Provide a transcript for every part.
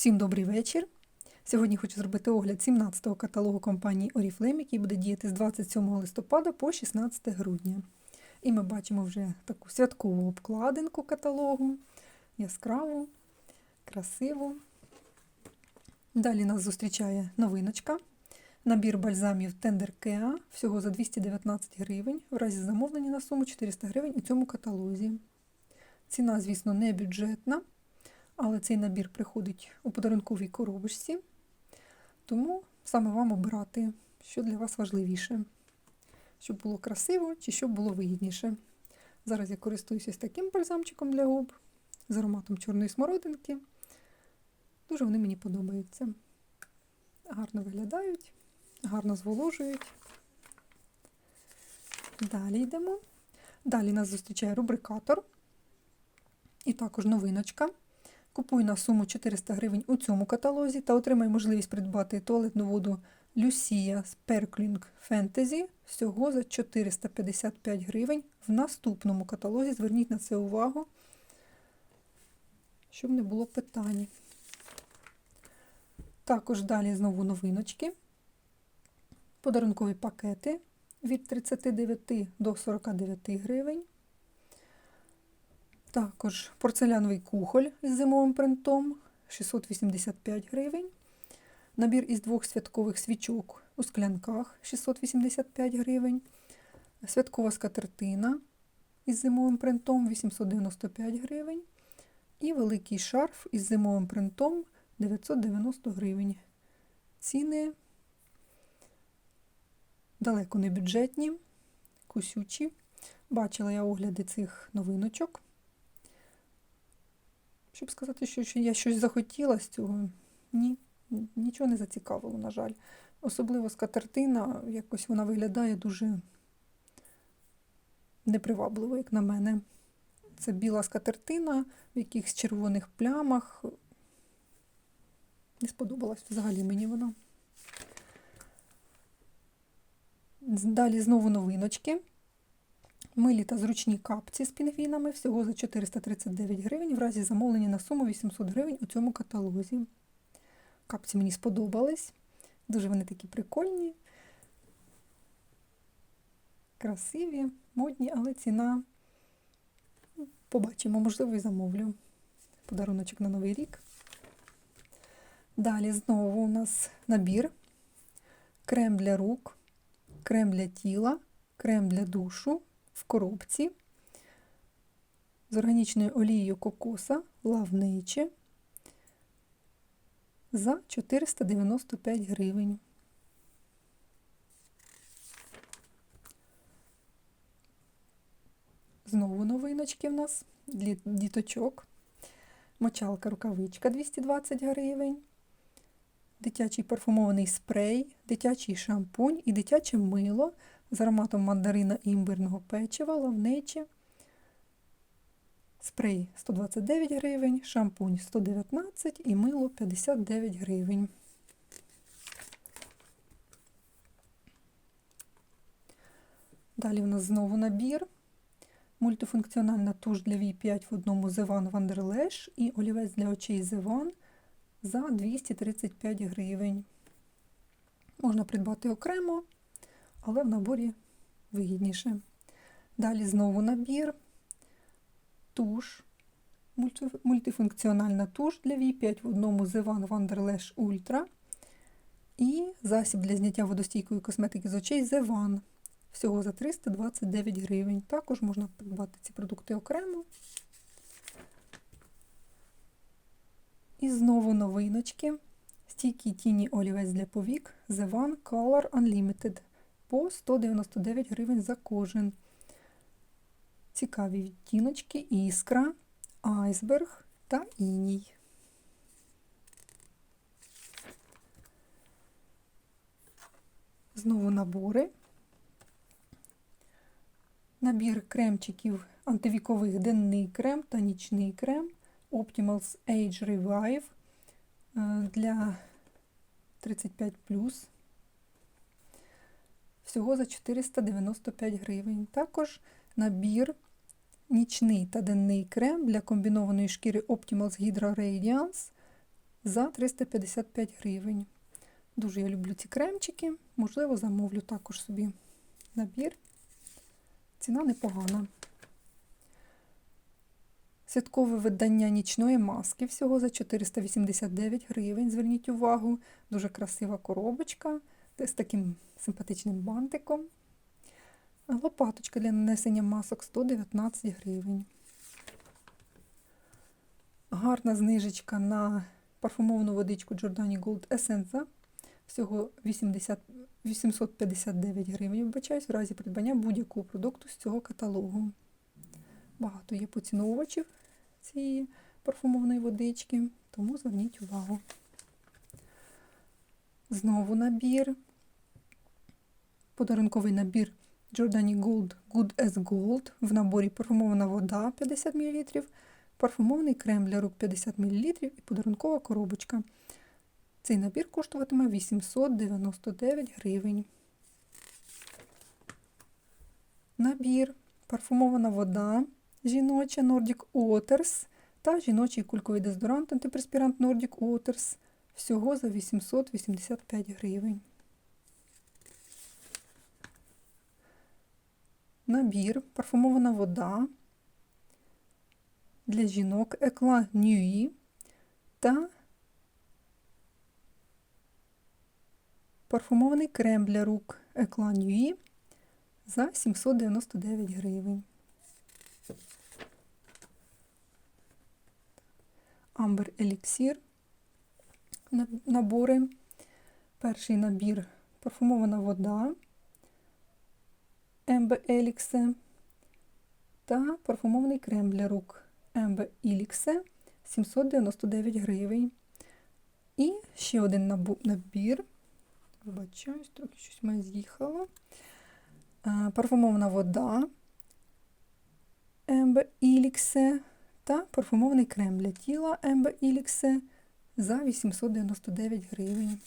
Всім добрий вечір. Сьогодні хочу зробити огляд 17-го каталогу компанії Oriflame, який буде діяти з 27 листопада по 16 грудня. І ми бачимо вже таку святкову обкладинку каталогу, яскраву, красиву. Далі нас зустрічає новиночка. Набір бальзамів Tender Kea всього за 219 гривень, в разі замовлення на суму 400 гривень у цьому каталозі. Ціна, звісно, не бюджетна, але цей набір приходить у подарунковій коробочці, тому саме вам обирати, що для вас важливіше, щоб було красиво чи щоб було вигідніше. Зараз я користуюся таким бальзамчиком для губ з ароматом чорної смородинки. Дуже вони мені подобаються. Гарно виглядають, гарно зволожують. Далі йдемо. Далі нас зустрічає рубрикатор. І також новиночка. Купуй на суму 400 гривень у цьому каталозі та отримай можливість придбати туалетну воду Люсія Sparkling Fantasy всього за 455 гривень в наступному каталозі. Зверніть на це увагу, щоб не було питань. Також далі знову новиночки. Подарункові пакети від 39 до 49 гривень. Також порцеляновий кухоль з зимовим принтом 685 гривень. Набір із двох святкових свічок у склянках 685 гривень. Святкова скатертина із зимовим принтом 895 гривень. І великий шарф із зимовим принтом 990 гривень. Ціни далеко не бюджетні, кусючі. Бачила я огляди цих новиночок. Щоб сказати, що я щось захотіла з цього, ні, нічого не зацікавило, на жаль. Особливо скатертина, якось вона виглядає дуже непривабливо, як на мене. Це біла скатертина в якихось червоних плямах. Не сподобалась взагалі мені вона. Далі знову новиночки. Милі та зручні капці з пінгвінами всього за 439 гривень в разі замовлення на суму 800 гривень у цьому каталозі. Капці мені сподобались. Дуже вони такі прикольні, красиві, модні, але ціна ну, побачимо, можливо, і замовлю. Подаруночок на Новий рік. Далі знову у нас набір: крем для рук, крем для тіла, крем для душу в коробці з органічною олією кокоса лавниче за 495 гривень. Знову новиночки в нас для діточок. Мочалка рукавичка 220 гривень. Дитячий парфумований спрей, дитячий шампунь і дитяче мило з ароматом мандарина і імбирного печива, лавниче. Спрей 129 гривень, шампунь 119 і мило 59 гривень. Далі у нас знову набір. Мультифункціональна туш для V5 в одному Zevan Wanderlash і олівець для очей Zevan за 235 гривень. Можна придбати окремо але в наборі вигідніше. Далі знову набір, туш, мультифункціональна туш для V5 в одному Zevan Wanderlash Ultra і засіб для зняття водостійкої косметики з очей Zevan. Всього за 329 гривень. Також можна придбати ці продукти окремо. І знову новиночки. Стійкий тіні олівець для повік The One Color Unlimited по 199 гривень за кожен. Цікаві відтіночки, іскра, айсберг та іній. Знову набори. Набір кремчиків антивікових денний крем та нічний крем Optimals Age Revive е, для 35 всього за 495 гривень. Також набір нічний та денний крем для комбінованої шкіри Optimals Hydra Radiance за 355 гривень. Дуже я люблю ці кремчики. Можливо, замовлю також собі набір. Ціна непогана. Святкове видання нічної маски всього за 489 гривень. Зверніть увагу, дуже красива коробочка з таким симпатичним бантиком. Лопаточка для нанесення масок 119 гривень. Гарна знижечка на парфумовану водичку Giordani Gold Essenza. Всього 80, 859 гривень. Вибачаюсь, в разі придбання будь-якого продукту з цього каталогу. Багато є поціновувачів цієї парфумованої водички, тому зверніть увагу. Знову набір. Подарунковий набір Giordani Gold Good as Gold. В наборі парфумована вода 50 мл, парфумований крем для рук 50 мл і подарункова коробочка. Цей набір коштуватиме 899 гривень. Набір парфумована вода жіноча Nordic Waters та жіночий кульковий дезодорант антипреспірант Nordic Waters всього за 885 гривень. Набір парфумована вода для жінок Eclat Nuit та парфумований крем для рук Eclat Nuit за 799 гривень. Амбер Еліксір. Набори. Перший набір парфумована вода Ембе Еліксе та парфумований крем для рук Ембе Еліксе 799 гривень. І ще один набір. Вибачаюсь, трохи щось мене з'їхало. Парфумована вода Ембе Еліксе та парфумований крем для тіла Ембе Еліксе за 899 гривень.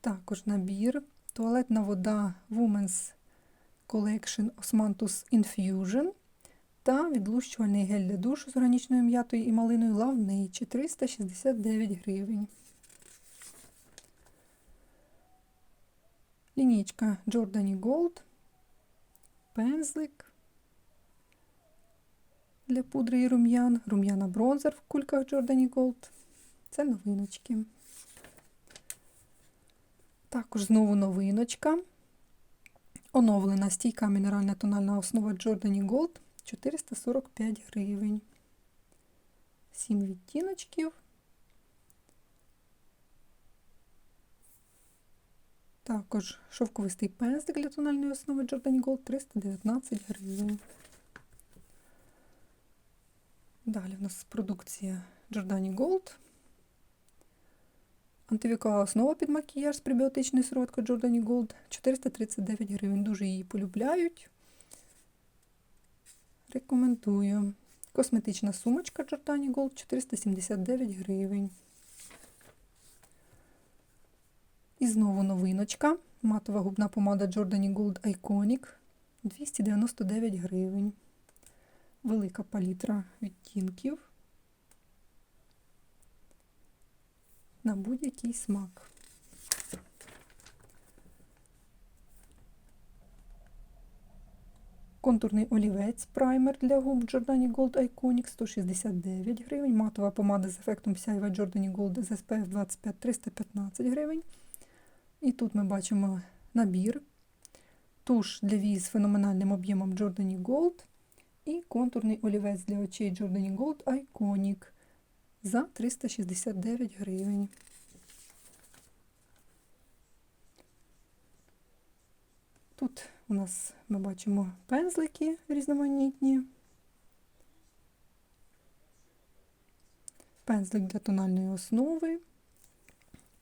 Також набір туалетна вода Women's Collection Osmanthus Infusion та відлущувальний гель для душу з органічною м'ятою і малиною Nature 369 гривень. Лінічка Giordani Gold, пензлик для пудри і рум'ян, рум'яна бронзер в кульках Giordani Gold. Це новиночки. Також знову новиночка. Оновлена стійка мінеральна тональна основа Giordani Gold 445 гривень. 7 відтіночків. Також шовковистий пензлик для тональної основи Giordani Gold 319 гривень. Далі в нас продукція Giordani Gold. Антивікова основа під макіяж з пребіотичною сироваткою Giordani Gold 439 гривень. Дуже її полюбляють. Рекомендую. Косметична сумочка Giordani Gold 479 гривень. І знову новиночка. Матова губна помада Giordani Gold Iconic 299 гривень. Велика палітра відтінків. На будь-який смак. Контурний олівець праймер для губ Giordani Gold Iconic 169 гривень. Матова помада з ефектом сяйва Giordani Gold з SPF 25 315 гривень. І тут ми бачимо набір, туш для віз з феноменальним об'ємом Giordani Gold і контурний олівець для очей Giordani Gold Iconic за 369 гривень. Тут у нас ми бачимо пензлики різноманітні. Пензлик для тональної основи.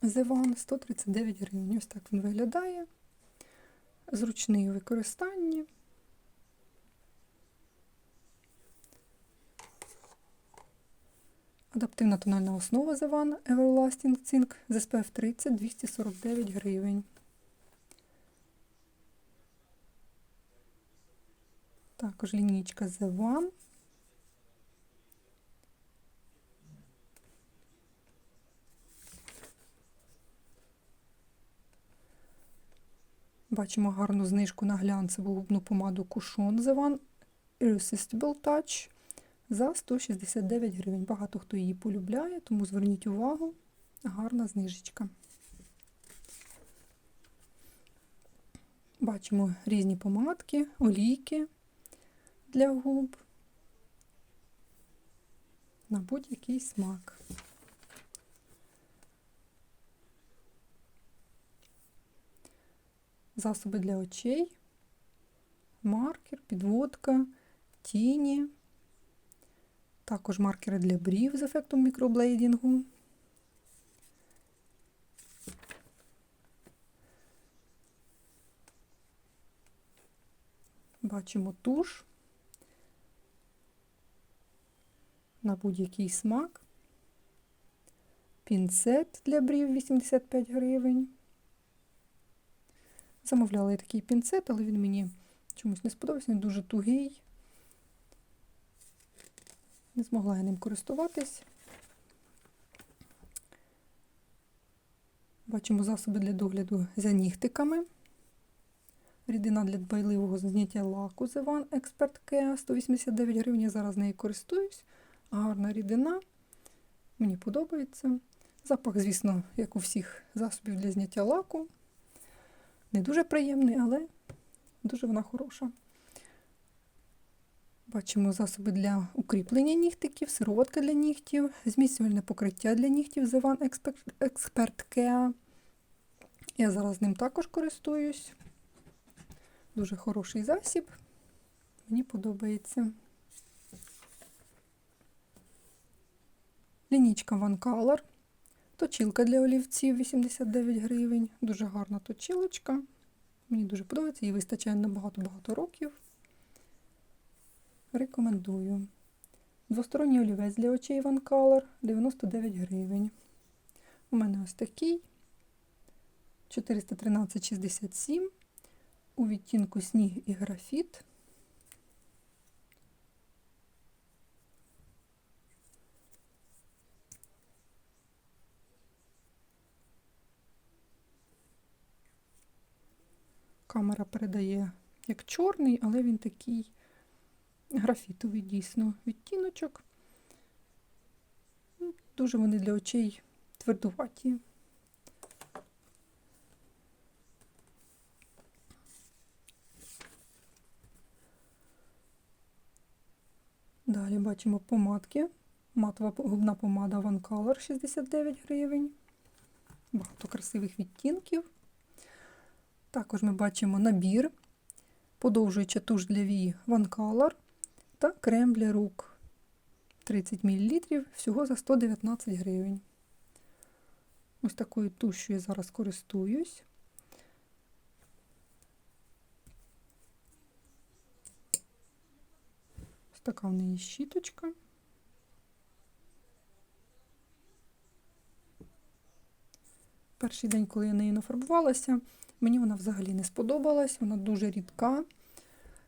Зеван 139 гривень. Ось так він виглядає. Зручний у використанні. Адаптивна тональна основа з Avon Everlasting Zinc з SPF 30 249 гривень. Також лінійка з Avon. Бачимо гарну знижку на глянцеву губну помаду Кушон One Irresistible Touch за 169 гривень. Багато хто її полюбляє, тому зверніть увагу, гарна знижечка. Бачимо різні помадки, олійки для губ на будь-який смак. Засоби для очей, маркер, підводка, тіні, також маркери для брів з ефектом мікроблейдінгу. Бачимо туш на будь-який смак. Пінцет для брів 85 гривень. Замовляла я такий пінцет, але він мені чомусь не сподобався, він дуже тугий. Не змогла я ним користуватись. Бачимо засоби для догляду за нігтиками. Рідина для дбайливого зняття лаку The One Expert Care 189 гривень. Я зараз нею користуюсь. Гарна рідина. Мені подобається. Запах, звісно, як у всіх засобів для зняття лаку. Не дуже приємний, але дуже вона хороша. Бачимо засоби для укріплення нігтиків, сироватка для нігтів, зміцнювальне покриття для нігтів One Expert, Expert Care. Я зараз ним також користуюсь. Дуже хороший засіб. Мені подобається. Лінічка One Color. Точилка для олівців 89 гривень. Дуже гарна точилочка. Мені дуже подобається, їй вистачає на багато-багато років. Рекомендую. Двосторонній олівець для очей One Color 99 гривень. У мене ось такий 413,67 у відтінку сніг і графіт. Камера передає як чорний, але він такий графітовий дійсно відтіночок. Ну, Дуже вони для очей твердуваті. Далі бачимо помадки. Матова губна помада One Color 69 гривень. Багато красивих відтінків. Також ми бачимо набір, подовжуюча туш для вії One Color та крем для рук 30 мл, всього за 119 гривень. Ось такою тушю я зараз користуюсь. Ось така в неї щіточка. Перший день, коли я нею нафарбувалася, мені вона взагалі не сподобалась, вона дуже рідка.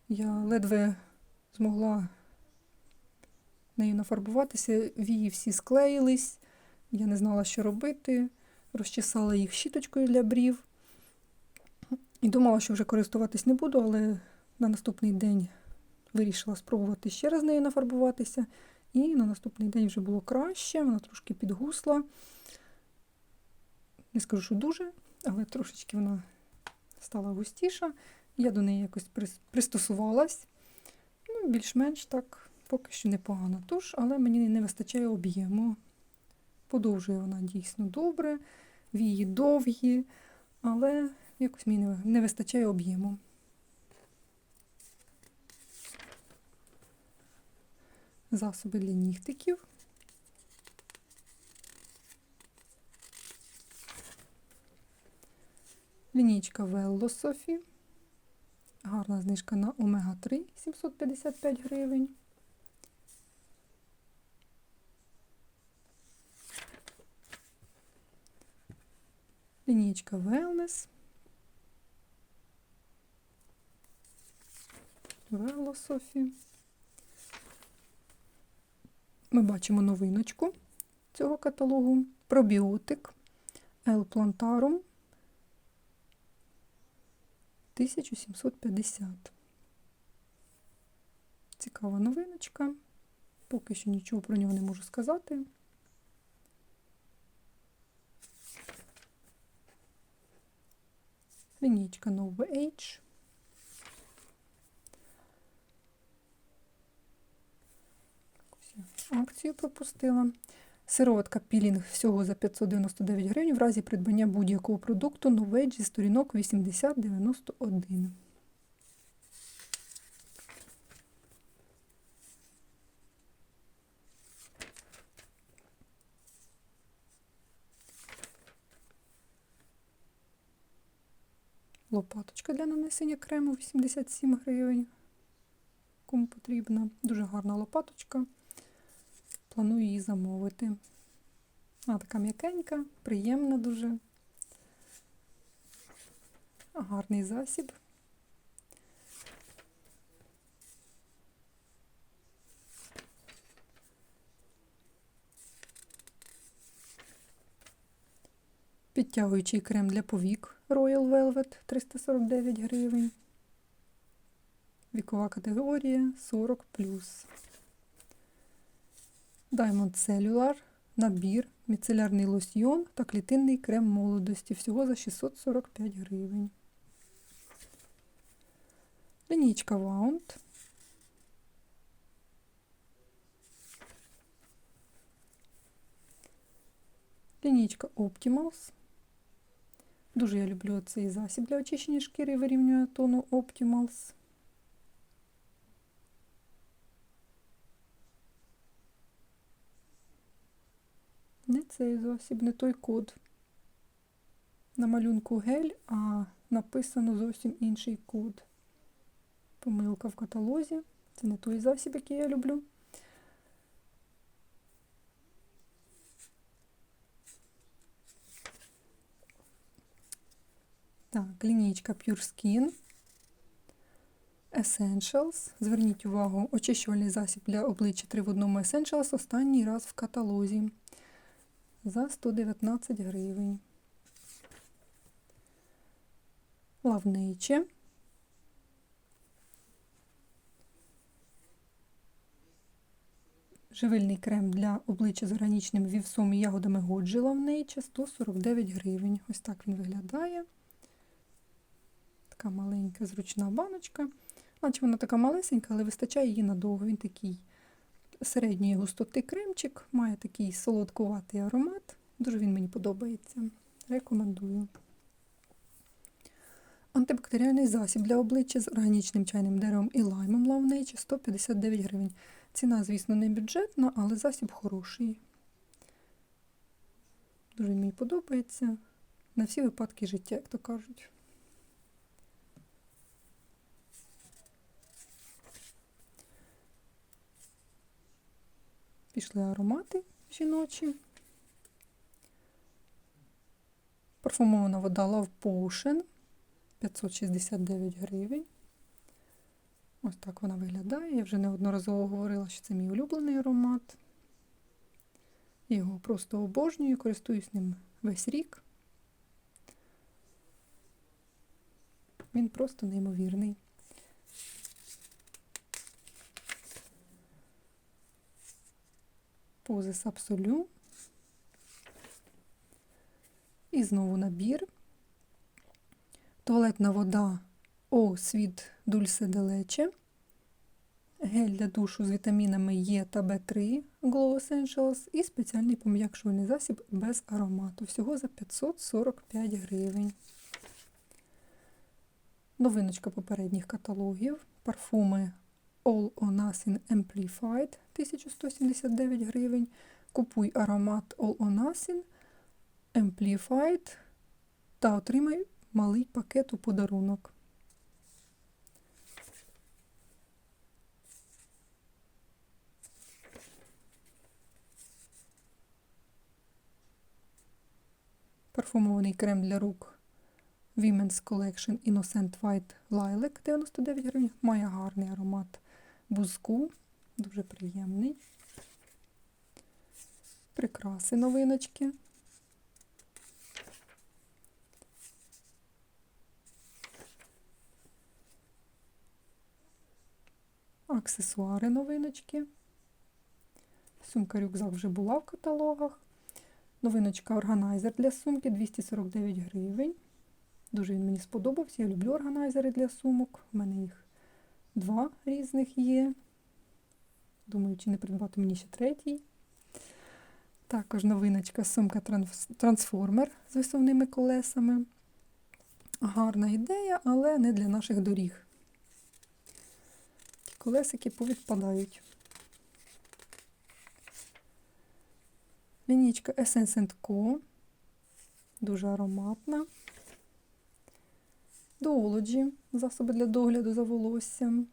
Я ледве змогла нею нафарбуватися, вії всі склеїлись, я не знала, що робити, розчесала їх щіточкою для брів. І думала, що вже користуватись не буду, але на наступний день вирішила спробувати ще раз нею нафарбуватися. І на наступний день вже було краще, вона трошки підгусла. Не скажу, що дуже, але трошечки вона стала густіша. Я до неї якось пристосувалась. Більш-менш так, поки що непогана туш, але мені не вистачає об'єму. Подовжує вона дійсно добре, вії довгі, але якось мені не вистачає об'єму. Засоби для нігтиків. Лінійка Vello Sophie. Гарна знижка на омега-3 755 гривень. Лінійка Wellness. Вело Софі. Ми бачимо новиночку цього каталогу. Пробіотик L Plantarum 1750. Цікава новиночка. Поки що нічого про нього не можу сказати. Лінійка Nova Age. Акцію пропустила. Сироватка пілінг всього за 599 гривень в разі придбання будь-якого продукту Novage зі сторінок 8091. Лопаточка для нанесення крему 87 гривень. Кому потрібна. Дуже гарна лопаточка. Планую її замовити. Вона така м'якенька, приємна дуже. Гарний засіб. Підтягуючий крем для повік Royal Velvet 349 гривень. Вікова категорія 40 Diamond Cellular, набір, міцелярний лосьйон та клітинний крем молодості. Всього за 645 гривень. Лінійка Wound. Лінійка Optimals. Дуже я люблю цей засіб для очищення шкіри вирівнює тону Optimals. Цей засіб, не той код. На малюнку гель, а написано зовсім інший код. Помилка в каталозі. Це не той засіб, який я люблю. Так, лінійка Pure Skin. Essentials. Зверніть увагу, очищувальний засіб для обличчя 3 в одному Essentials останній раз в каталозі за 119 гривень. Лавниче. Живильний крем для обличчя з органічним вівсом і ягодами Годжі Лавниче 149 гривень. Ось так він виглядає. Така маленька зручна баночка. Наче вона така малесенька, але вистачає її надовго. Він такий середньої густоти кремчик, має такий солодкуватий аромат. Дуже він мені подобається. Рекомендую. Антибактеріальний засіб для обличчя з органічним чайним деревом і лаймом лавничі 159 гривень. Ціна, звісно, не бюджетна, але засіб хороший. Дуже мені подобається. На всі випадки життя, як то кажуть. Пішли аромати жіночі. Парфумована вода Love Potion 569 гривень. Ось так вона виглядає. Я вже неодноразово говорила, що це мій улюблений аромат. Його просто обожнюю, користуюсь ним весь рік. Він просто неймовірний. Позис Абсолю. І знову набір. Туалетна вода О Світ Дульсе Делече. Гель для душу з вітамінами Е та В3 Glow Essentials і спеціальний пом'якшувальний засіб без аромату. Всього за 545 гривень. Новиночка попередніх каталогів. Парфуми All or Nothing Amplified 1179 гривень. Купуй аромат All or Nothing Amplified та отримай малий пакет у подарунок. Парфумований крем для рук Women's Collection Innocent White Lilac 99 гривень. Має гарний аромат бузку, дуже приємний. Прикраси новиночки. Аксесуари новиночки. Сумка рюкзак вже була в каталогах. Новиночка органайзер для сумки 249 гривень. Дуже він мені сподобався. Я люблю органайзери для сумок. У мене їх два різних є. Думаю, чи не придбати мені ще третій. Також новиночка сумка трансформер з висувними колесами. Гарна ідея, але не для наших доріг. Ті колесики повідпадають. Лінічка Essence Co. Дуже ароматна. Дуологі засоби для догляду за волоссям.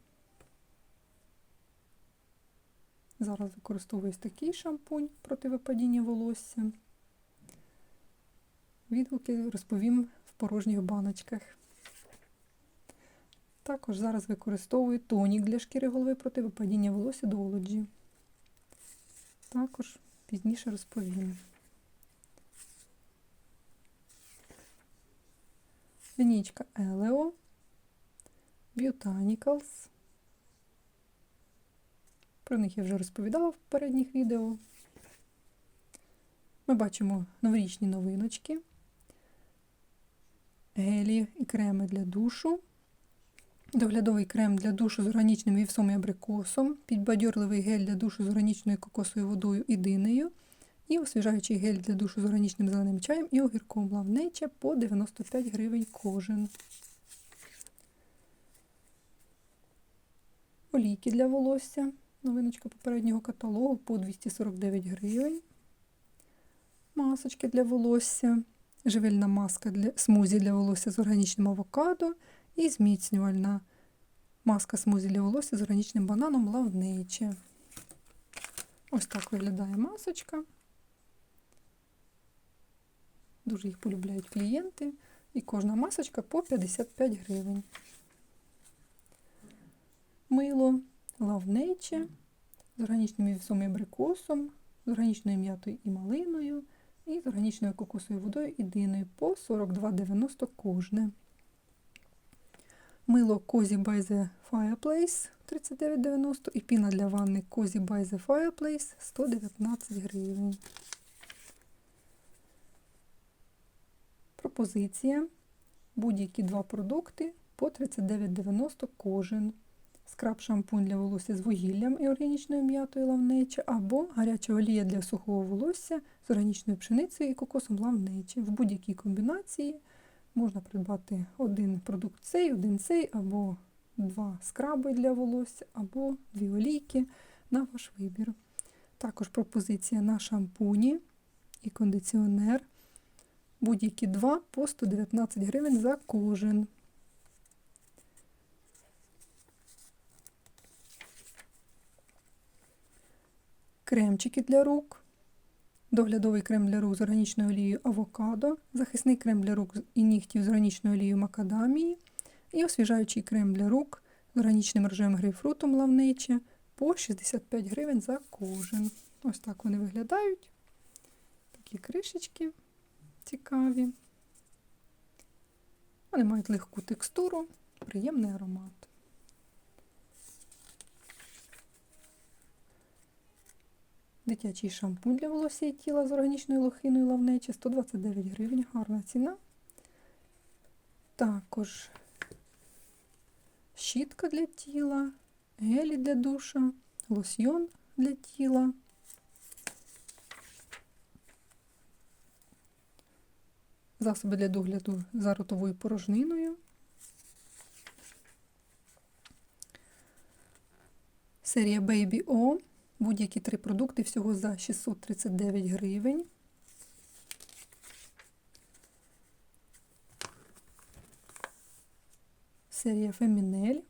Зараз використовую ось такий шампунь проти випадіння волосся. Відгуки розповім в порожніх баночках. Також зараз використовую тонік для шкіри голови проти випадіння волосся Duology. Також пізніше розповім. Лінійка Eleo, Botanicals. Про них я вже розповідала в попередніх відео. Ми бачимо новорічні новиночки, гелі і креми для душу, доглядовий крем для душу з органічним вівсом і абрикосом, підбадьорливий гель для душу з органічною кокосовою водою і динею, і освіжаючий гель для душу з органічним зеленим чаєм і огірком лавнеча по 95 гривень кожен. Олійки для волосся. Новиночка попереднього каталогу по 249 гривень. Масочки для волосся, живильна маска для смузі для волосся з органічним авокадо і зміцнювальна маска смузі для волосся з органічним бананом лавнече. Ось так виглядає масочка. Дуже їх полюбляють клієнти. І кожна масочка по 55 гривень. Мило лавнече з органічним вівсом і абрикосом, з органічною м'ятою і малиною, і з органічною кокосовою водою і диною по 42,90 кожне. Мило Cozy by the Fireplace 39,90 і піна для ванни Cozy by the Fireplace 119 гривень. Пропозиція. Будь-які два продукти по 39,90 кожен. Скраб-шампунь для волосся з вугіллям і органічною м'ятою лавнеча, або гаряча олія для сухого волосся з органічною пшеницею і кокосом лавнечі. В будь-якій комбінації можна придбати один продукт цей, один цей, або два скраби для волосся, або дві олійки на ваш вибір. Також пропозиція на шампуні і кондиціонер. Будь-які два по 119 гривень за кожен. Кремчики для рук. Доглядовий крем для рук з органічною олією авокадо, захисний крем для рук і нігтів з органічною олією макадамії і освіжаючий крем для рук з органічним рожевим грейпфрутом лавниче по 65 гривень за кожен. Ось так вони виглядають. Такі кришечки цікаві. Вони мають легку текстуру, приємний аромат. Дитячий шампунь для волосся і тіла з органічною лохиною лавнечі 129 гривень, гарна ціна. Також щітка для тіла, гелі для душа, лосьйон для тіла. Засоби для догляду за ротовою порожниною. Серія Baby O. Будь-які три продукти всього за 639 гривень. Серія Фемінель.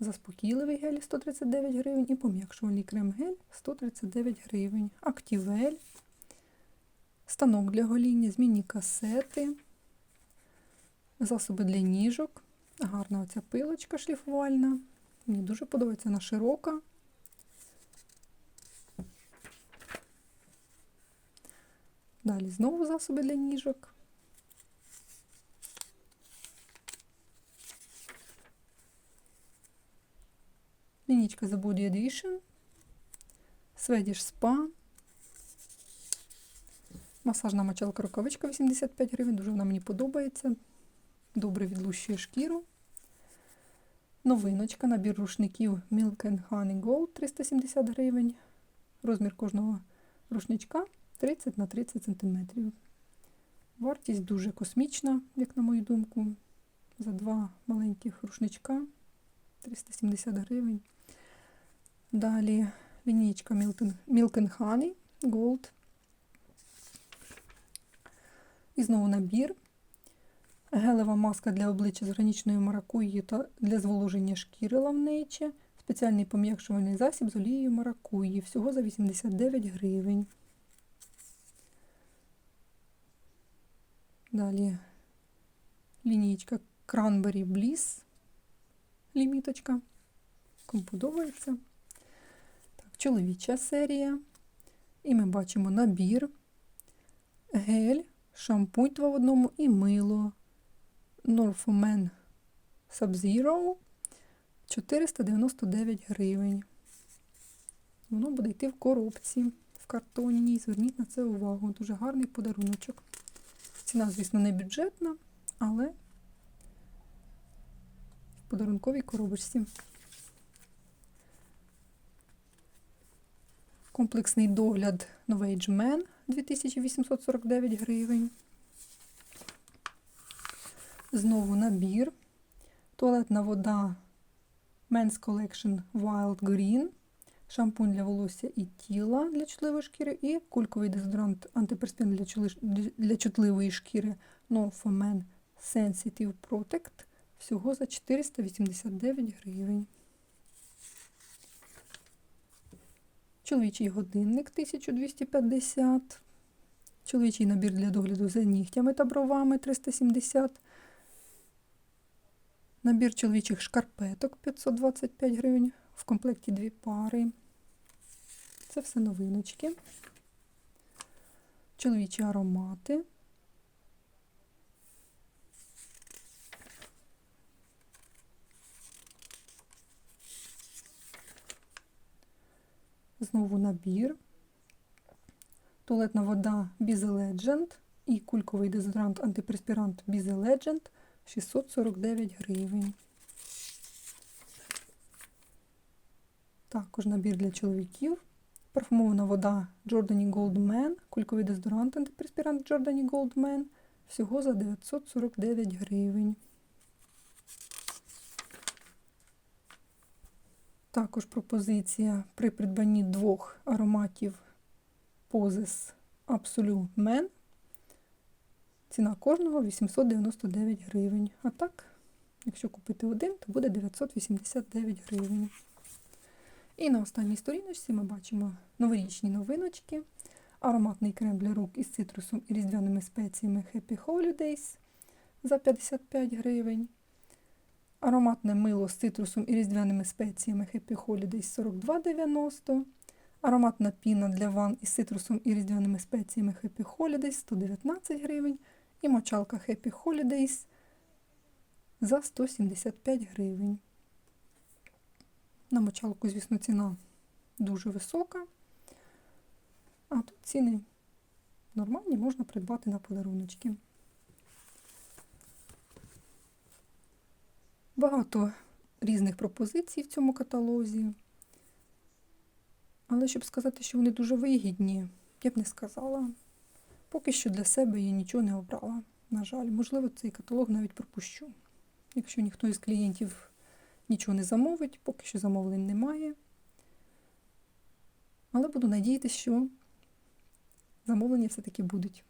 Заспокійливий гель 139 гривень і пом'якшувальний крем гель 139 гривень. Актівель. Станок для гоління, змінні касети, засоби для ніжок. Гарна оця пилочка шліфувальна. Мені дуже подобається вона широка. Далі знову засоби для ніжок. Лінічка The Body Edition. Swedish Spa. Масажна мочалка рукавичка 85 гривень. Дуже вона мені подобається. Добре відлущує шкіру. Новиночка, набір рушників Milk and Honey Gold 370 гривень. Розмір кожного рушничка 30 на 30 см. Вартість дуже космічна, як на мою думку. За два маленьких рушничка 370 гривень. Далі лінійка Milk and Honey Gold. І знову набір. Гелева маска для обличчя з гранічною маракуєю та для зволоження шкіри лавнече. Спеціальний пом'якшувальний засіб з олією маракуї. Всього за 89 гривень. Далі лінійка Cranberry Bliss. Ліміточка. Кому подобається. Так, чоловіча серія. І ми бачимо набір, гель, шампунь два в одному і мило. Norfomen Sub-Zero 499 гривень. Воно буде йти в коробці, в картонній. Зверніть на це увагу. Дуже гарний подаруночок. Ціна, звісно, не бюджетна, але в подарунковій коробочці. Комплексний догляд Novage Men 2849 гривень. Знову набір. Туалетна вода Men's Collection Wild Green. Шампунь для волосся і тіла для чутливої шкіри. І кульковий дезодорант антиперспін для, чули... для чутливої шкіри No for Men Sensitive Protect. Всього за 489 гривень. Чоловічий годинник 1250. Чоловічий набір для догляду за нігтями та бровами 370. Набір чоловічих шкарпеток 525 гривень. В комплекті дві пари. Це все новиночки. Чоловічі аромати. Знову набір. Туалетна вода Bize Legend і кульковий дезодорант антипреспірант Bize Legend 649 гривень. Також набір для чоловіків. Парфумована вода Jordany Gold Man, кульковий дезодорант антипреспірант Jordany Gold Man. Всього за 949 гривень. Також пропозиція при придбанні двох ароматів Poses Absolute Men. Ціна кожного 899 гривень. А так, якщо купити один, то буде 989 гривень. І на останній сторіночці ми бачимо новорічні новиночки. Ароматний крем для рук із цитрусом і різдвяними спеціями Happy Holidays за 55 гривень. Ароматне мило з цитрусом і різдвяними спеціями Happy Holidays 42,90. Ароматна піна для ван із цитрусом і різдвяними спеціями Happy Holidays 119 гривень. І мочалка Happy Holidays за 175 гривень. На мочалку, звісно, ціна дуже висока. А тут ціни нормальні, можна придбати на подаруночки. Багато різних пропозицій в цьому каталозі. Але щоб сказати, що вони дуже вигідні, я б не сказала. Поки що для себе я нічого не обрала. На жаль, можливо, цей каталог навіть пропущу. Якщо ніхто із клієнтів нічого не замовить, поки що замовлень немає. Але буду надіятися, що замовлення все-таки будуть.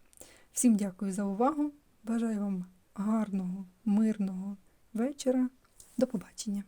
Всім дякую за увагу. Бажаю вам гарного, мирного вечора. До побачення!